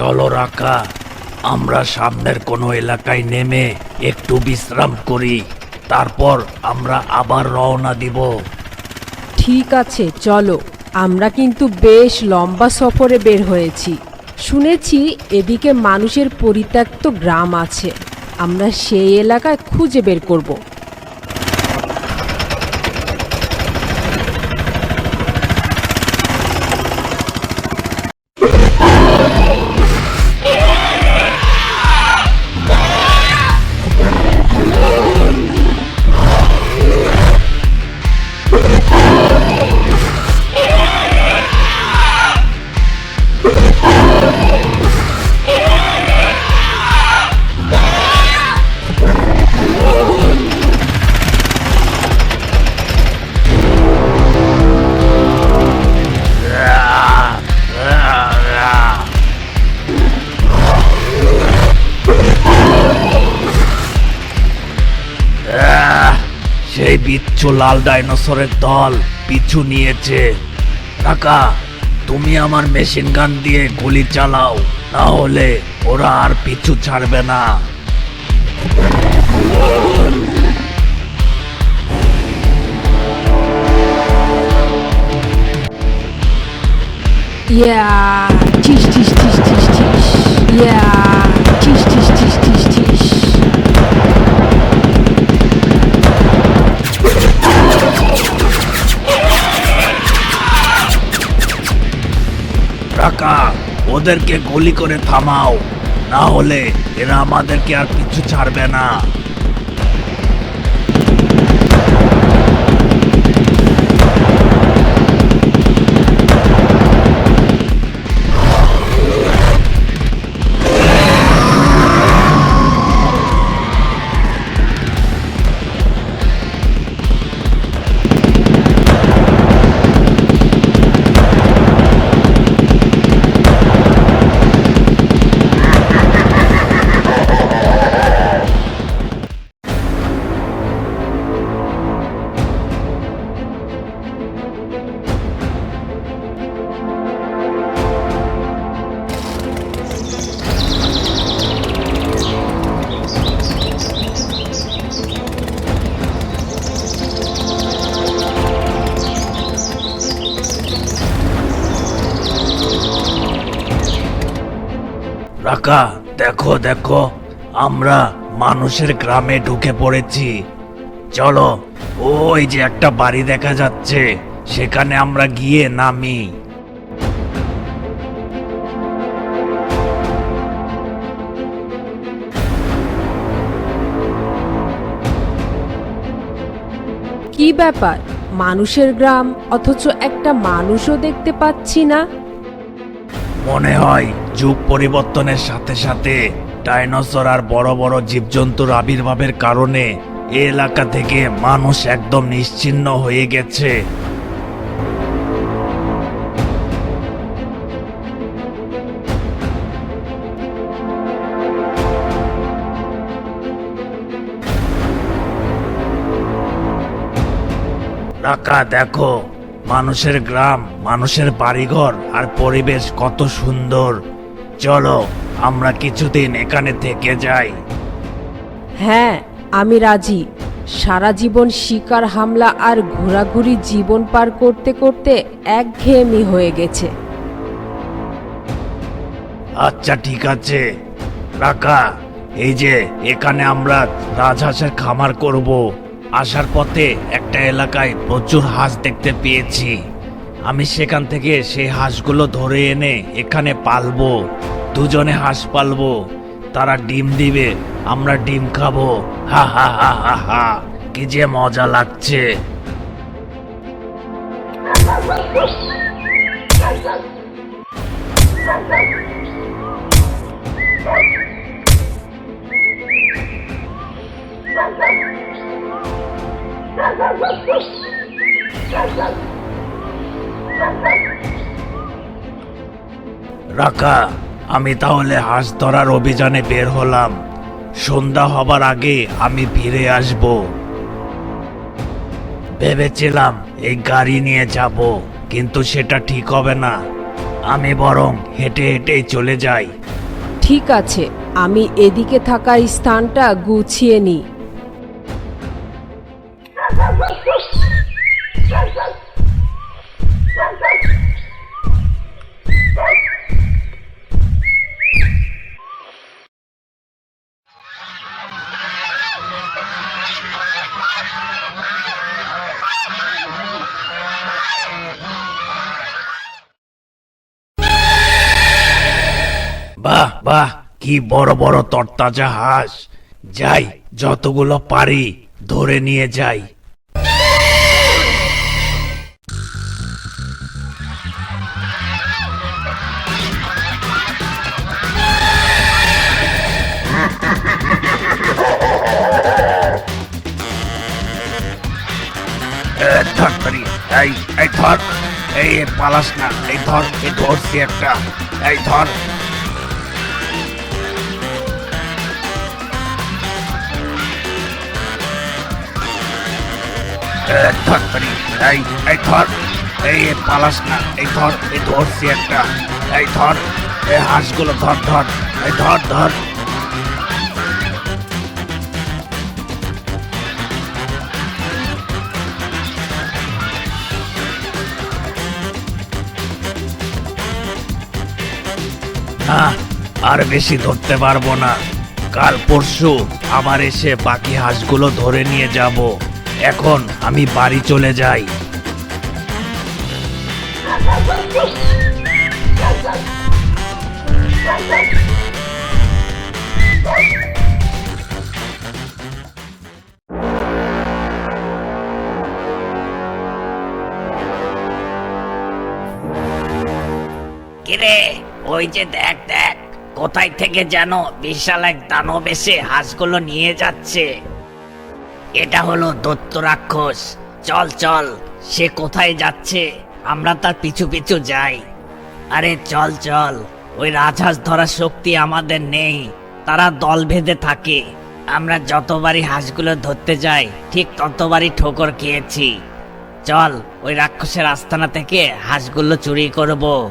চলো রাকা আমরা সামনের কোনো এলাকায় নেমে একটু বিশ্রাম করি, তারপর আমরা আবার রওনা দিব। ঠিক আছে, চলো। আমরা কিন্তু বেশ লম্বা সফরে বের হয়েছি। শুনেছি এদিকে মানুষের পরিত্যক্ত গ্রাম আছে। আমরা সেই এলাকায় খুঁজে বের করব। বিচ্ছু লাল ডাইনোসরের দল পিছু নিয়েছে। কাকা, তুমি আমার মেশিন গান দিয়ে গুলি চালাও, না হলে ওরা আর পিছু ছাড়বে না। ইয়া টিস টিস টিস টিস টিস ইয়া কাকা ওদেরকে গুলি করে থামাও। না হলে এরা আমাদেরকে আর কিছু ছাড়বে না। রাকা দেখো দেখো আমরা মানুষের গ্রামে ঢুকে পড়েছি। চলো ওই যে একটা বাড়ি দেখা যাচ্ছে সেখানে আমরা গিয়ে নামি। কি ব্যাপার? মানুষের গ্রাম অথচ একটা মানুষও দেখতে পাচ্ছি না। মনে হয় যুগ পরিবর্তনের সাথে সাথে ডাইনোসর আর বড় বড় জীবজন্তুর আবির্ভাবের কারণে এ এলাকা থেকে মানুষ একদম নিশ্চিহ্ন হয়ে গেছে। রাকা, দেখো, মানুষের গ্রাম, মানুষের বাড়িঘর আর পরিবেশ কত সুন্দর। চলো আমরা কিছুদিন এখানে থেকে যাই। হ্যাঁ আমি রাজি। সারা জীবন শিকার হামলা আর ঘোরাঘুরি জীবন পার করতে করতে একঘেয়েমি হয়ে গেছে। আচ্ছা ঠিক আছে। রাকা এই যে এখানে আমরা রাজহাঁসের খামার করব। আসার পথে একটা এলাকায় প্রচুর হাঁস দেখতে পেয়েছি। আমি সেখান থেকে সেই হাঁসগুলো ধরে এনে এখানে পালবো, দুজনে হাঁস পালবো, তারা ডিম দিবে, আমরা ডিম খাব। হা হা হা হা হা, কি যে মজা লাগছে। রাকা, আমি তাহলে হাঁস ধরার অভিযানে বের হলাম। সন্ধ্যা হবার আগে আমি ফিরে আসব। ভেবেছিলাম এই গাড়ি নিয়ে যাব, কিন্তু সেটা ঠিক হবে না। আমি বরং হেঁটে হেঁটেই চলে যাই। ঠিক আছে, আমি এদিকে থাকা স্থানটা গুছিয়ে নিই। বাহ বাহ, কি বড় বড় তরতাজা হাঁস যাই, যতগুলো পারি, ধরে নিয়ে যাই। এই এই ধর, এই পালাস না, এই ধর, এই ধরছি একটা, এই ধর এই এই ধর। এই পালাস না। এই ধর, এই ধরছি একটা। এই ধর, এই হাঁসগুলো ধর ধর। এই ধর ধর। না, আর বেশি ধরতে পারব না। কাল পরশু আবার এসে বাকি হাঁসগুলো ধরে নিয়ে যাব। এখন আমি বাড়ি চলে যাই। কিরে, ওই যে দেখ দেখ, কোথায় থেকে যেন বিশাল এক দানব এসে হাঁসগুলো নিয়ে যাচ্ছে। এটা হলো দত্ত রাক্ষস। চল চল, সে কোথায় যাচ্ছে? আমরা তার পিছু পিছু যাই। আরে চল চল, ওই রাজহাঁস ধরার শক্তি আমাদের নেই। তারা দল ভেদে থাকে। আমরা যতবারই হাঁসগুলো ধরতে যাই, ঠিক ততবারই ঠোকর খেয়েছি। চল, ওই রাক্ষসের আস্তানা থেকে হাঁসগুলো চুরি করব।